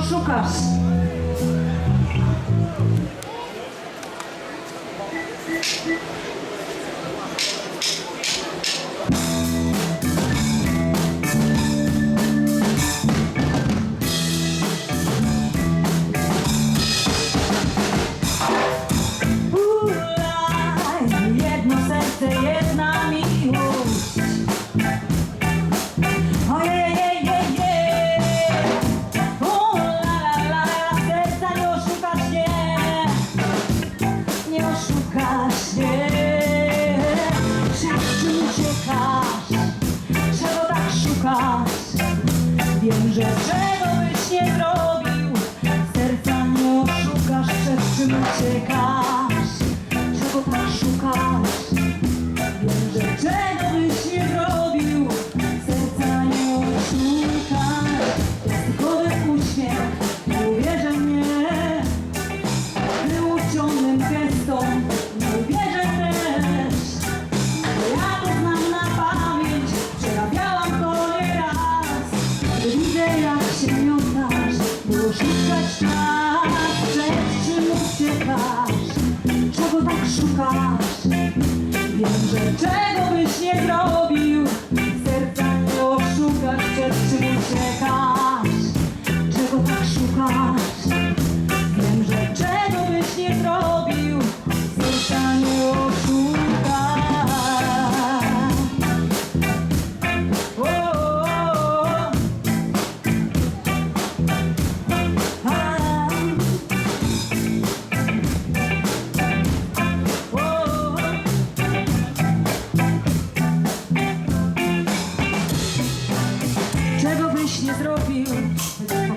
oszukasz. Czym uciekasz, czego tak szukasz? Wiem, że czego byś nie zrobił, serca nie oszukasz. Plastikowy uśmiech, nie uwierzę mnie, wyuczonym gestom, nie uwierzę też. Ja to znam na pamięć, przerabiałam to. Gdy widzę jak się miotasz, było szukać nas, szukasz. Wiem, że czego byś nie zrobił, serca nie oszukasz, przed czym uciekasz, czego tak szukasz. Thank you.